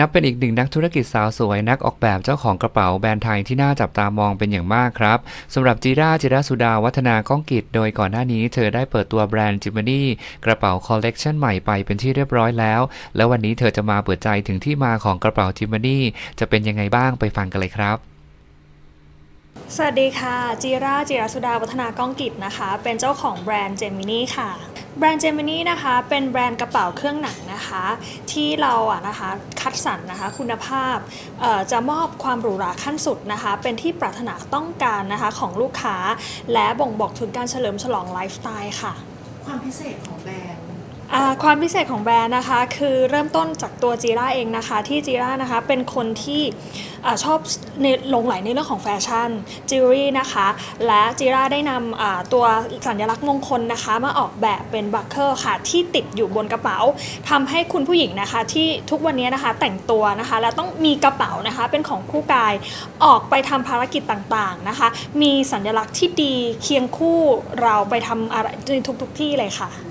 นับเป็นอีกหนึ่งนักธุรกิจสาวสวยนักออกแบบเจ้าของกระเป๋าแบรนด์ไทยที่น่าจับตามองเป็นอย่างมากครับสำหรับจีราจิราสุดาวัฒนาก้องกิจ โดยก่อนหน้านี้เธอได้เปิดตัวแบรนด์จิมมานี่กระเป๋าคอลเลกชันใหม่ไปเป็นที่เรียบร้อยแล้ว แล้ววันนี้เธอจะมาเปิดใจถึงที่มาของกระเป๋าจิมมานี่จะเป็นยังไงบ้างไปฟังกันเลยครับสวัสดีค่ะ จีราจิราสุดาวัฒนาก้องกิจนะคะ เป็นเจ้าของแบรนด์เจมินี่ค่ะ แบรนด์เจมินี่นะคะเป็นแบรนด์กระเป๋าเครื่องหนังนะคะ ที่เราอะนะคะคัดสรรนะคะคุณภาพจะมอบความหรูหราขั้นสุดนะคะ เป็นที่ปรารถนาต้องการนะคะของลูกค้า และบ่งบอกถึงการเฉลิมฉลองไลฟ์สไตล์ค่ะ ความพิเศษของแบรนด์ ความพิเศษของแบรนด์นะคะคือเริ่มต้นจากตัวจีร่าเองนะคะ ที่จีร่านะคะเป็นคนที่อชอบในหลงไหลในเรื่องของแฟชั่นจิวเวลรี่นะคะ และจีร่าได้นำตัวสัญลักษณ์มงคลนะคะ มาออกแบบเป็นบัคเกอร์ค่ะ ที่ติดอยู่บนกระเป๋าทำให้คุณผู้หญิงนะคะ ที่ทุกวันนี้นะคะแต่งตัวนะคะ แล้วต้องมีกระเป๋านะคะ เป็นของคู่กายออกไปทำภารกิจต่างๆนะคะ มีสัญลักษณ์ที่ดีเคียงคู่เราไปทำอะไรในทุกๆที่เลยค่ะ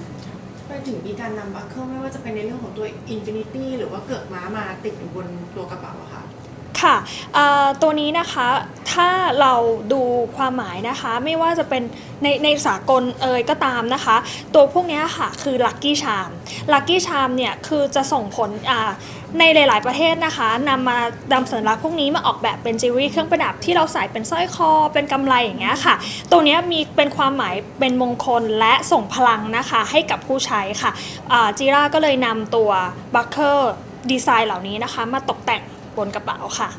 ไปถึงมีการนำบัคเคิลไม่ว่าจะเป็นในเรื่องของตัว Infinity หรือว่าเกือกม้ามาติดอยู่บนตัวกระเป๋าอะค่ะ ค่ะตัวนี้นะคะถ้าเราดูความหมายนะคะ ไม่ว่าจะเป็นในในสากลเอยก็ตามนะคะ ตัวพวกนี้ค่ะคือ Lucky Charm Lucky Charm เนี่ยคือจะส่งผลในหลาย ๆ ประเทศนะคะนำมานำสัญลักษณ์พวกนี้มาออกแบบเป็นจิวเวลรี่เครื่องประดับที่เราใส่เป็นสร้อยคอ เป็นกำไรอย่างเงี้ยค่ะ ตัวนี้มีเป็นความหมายเป็นมงคลและส่งพลังนะคะให้กับผู้ใช้ค่ะจีราก็เลยนำตัวบัคเกอร์ดีไซน์เหล่านี้นะคะมาตกแต่ง บนกระเป๋าค่ะ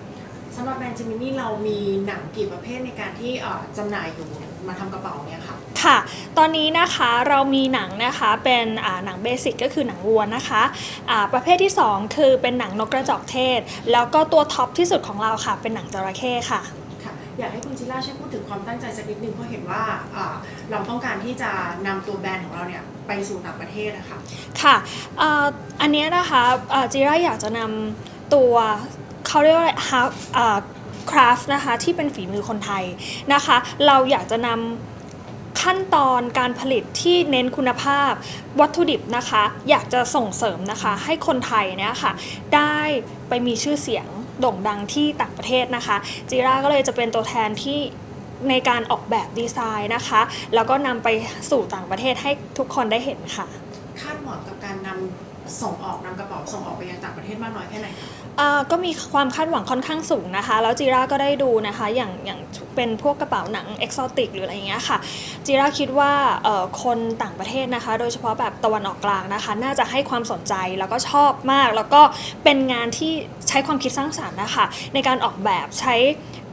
สำหรับแบรนด์จิมินี่เรามีหนังกี่ประเภทในการที่เอ่อจำหน่ายอยู่มาทำกระเป๋าเนี่ยค่ะค่ะ ตอนนี้นะคะเรามีหนังนะคะเป็นอ่าหนังเบสิกก็คือหนังวัวนะคะอ่าประเภทที่ 2 คือเป็นหนังนกกระจอกเทศ แล้วก็ตัวท็อปที่สุดของเราค่ะ เป็นหนังจระเข้ค่ะค่ะอยากให้คุณจิล่าช่วยพูดถึงความตั้งใจสักนิดนึงเพราะเห็นว่าอ่าเราต้องการที่จะนำตัวแบรนด์ของเราเนี่ยไปสู่ต่างประเทศนะคะค่ะอ่าอันเนี้ยนะคะอ่าจิราอยากจะนำตัว เขาเรียกว่าอะไรฮาคราฟนะคะที่เป็นฝีมือคนไทยนะคะ เราอยากจะนำขั้นตอนการผลิตที่เน้นคุณภาพวัตถุดิบนะคะ อยากจะส่งเสริมนะคะ ให้คนไทยเนี่ยค่ะ ได้ไปมีชื่อเสียงโด่งดังที่ต่างประเทศนะคะจิราก็เลยจะเป็นตัวแทนที่ในการออกแบบดีไซน์นะคะ แล้วก็นำไปสู่ต่างประเทศให้ทุกคนได้เห็นค่ะ คาดหวังกับการนำ ส่งออกนำกระเป๋าส่งออกไปยังต่างประเทศมากน้อยแค่ไหนคะอ่าก็มีความคาดหวังค่อนข้างสูงนะคะ แล้วจีราก็ได้ดูนะคะอย่างอย่างเป็นพวกกระเป๋าหนังเอกซอติกหรืออะไรอย่างเงี้ยค่ะจีราคิดว่าเอ่อคนต่างประเทศนะคะ โดยเฉพาะแบบตะวันออกกลางนะคะ น่าจะให้ความสนใจแล้วก็ชอบมาก แล้วก็เป็นงานที่ใช้ความคิดสร้างสรรค์นะคะ ในการออกแบบใช้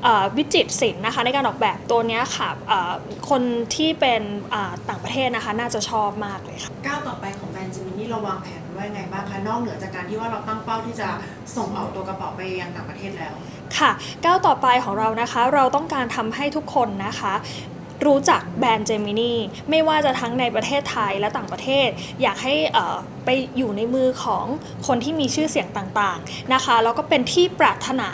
เอ่อวิจิตรศิลป์นะคะในการออกแบบตัวเนี้ยค่ะเอ่อคนที่เป็นอ่าต่างประเทศนะคะ น่าจะชอบมากเลยค่ะก้าวต่อไปของแบรนด์จิมินี่เราวางแผน ไว้ยังไงบ้างคะนอกเหนือจากการที่ว่าเราตั้งเป้าที่จะส่งเอาตัวกระเป๋าไปยังต่างประเทศแล้ว ค่ะก้าวต่อไปของเรานะคะ เราต้องการทำให้ทุกคนนะคะรู้จักแบรนด์เจมินีไม่ว่าจะทั้งในประเทศไทยและต่างประเทศ อยากให้ไปอยู่ในมือของคนที่มีชื่อเสียงต่างๆนะคะแล้วก็เป็นที่ปรารถนา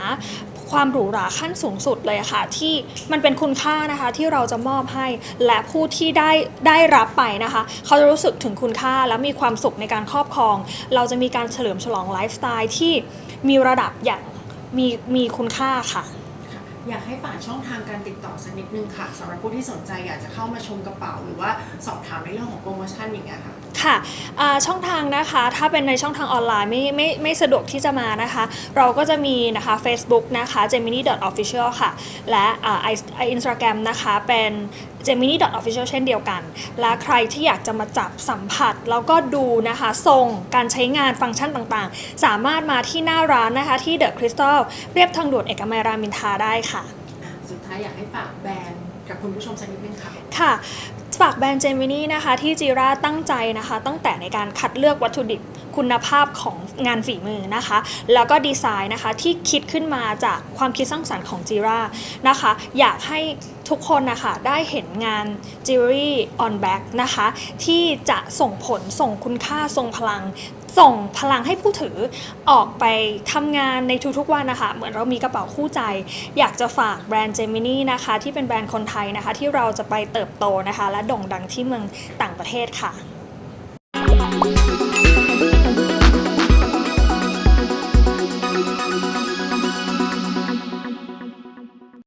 ความหรูหราขั้นสูงสุดเลยค่ะ ที่มันเป็นคุณค่านะคะที่เราจะมอบให้และผู้ที่ได้ได้รับไปนะคะ เขาจะรู้สึกถึงคุณค่าและมีความสุขในการครอบครอง เราจะมีการเฉลิมฉลองไลฟ์สไตล์ที่มีระดับอย่างมีมีคุณค่าค่ะอยากให้ฝากช่องทางการติดต่อสักนิดนึงค่ะสำหรับผู้ที่สนใจอยากจะเข้ามาชมกระเป๋า หรือว่าสอบถามในเรื่องของโปรโมชั่นอย่างเงี้ยค่ะ ค่ะอ่าช่องทางนะคะถ้าเป็นในช่องทางออนไลน์ไม่ไม่ไม่สะดวกที่จะมานะคะ เราก็จะมีนะคะ Facebook นะคะ gemini.official ค่ะ และอ่าไออินสตาแกรมนะคะเป็น gemini.official เช่นเดียวกัน และใครที่อยากจะมาจับสัมผัส แล้วก็ดูนะคะทรงการใช้งานฟังก์ชันต่างๆ สามารถมาที่หน้าร้านนะคะที่ The Crystal เรียบทางด่วนเอกมัยรามอินทราได้ค่ะ สุดท้ายอยากให้ฝากแบรนด์กับคุณผู้ชมสักนิดนึงค่ะค่ะ จากแบรนด์เจมินี่นะคะที่จีราตั้งใจนะคะ ตั้งแต่ในการคัดเลือกวัตถุดิบคุณภาพของงานฝีมือนะคะ แล้วก็ดีไซน์นะคะที่คิดขึ้นมาจากความคิดสร้างสรรค์ของจีรานะคะ อยากให้ทุกคนนะคะได้เห็นงาน Jewelry on Back นะคะ ที่จะส่งผลส่งคุณค่าทรงพลัง ส่งพลังให้ผู้ถือออกไปทำงานในทุกๆวันนะคะ เหมือนเรามีกระเป๋าคู่ใจ อยากจะฝากแบรนด์เจมินี่นะคะ ที่เป็นแบรนด์คนไทยนะคะ ที่เราจะไปเติบโตนะคะ และโด่งดังที่เมืองต่างประเทศค่ะ